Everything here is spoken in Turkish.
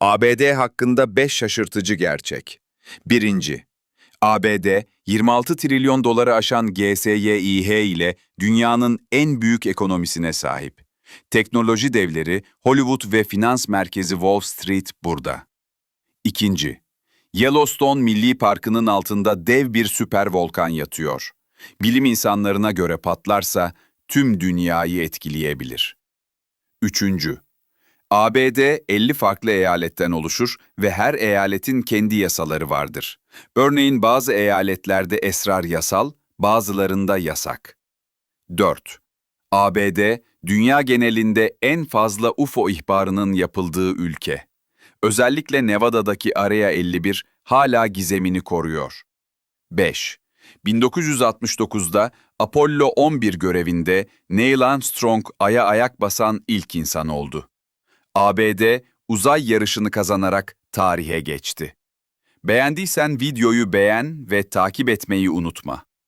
ABD hakkında 5 şaşırtıcı gerçek. Birinci, ABD 26 trilyon doları aşan GSYİH ile dünyanın en büyük ekonomisine sahip. Teknoloji devleri Hollywood ve finans merkezi Wall Street burada. İkinci, Yellowstone Milli Parkı'nın altında dev bir süper volkan yatıyor. Bilim insanlarına göre patlarsa tüm dünyayı etkileyebilir. Üçüncü, ABD 50 farklı eyaletten oluşur ve her eyaletin kendi yasaları vardır. Örneğin bazı eyaletlerde esrar yasal, bazılarında yasak. 4. ABD, dünya genelinde en fazla UFO ihbarının yapıldığı ülke. Özellikle Nevada'daki Area 51 hala gizemini koruyor. 5. 1969'da Apollo 11 görevinde Neil Armstrong Ay'a ayak basan ilk insan oldu. ABD uzay yarışını kazanarak tarihe geçti. Beğendiysen videoyu beğen ve takip etmeyi unutma.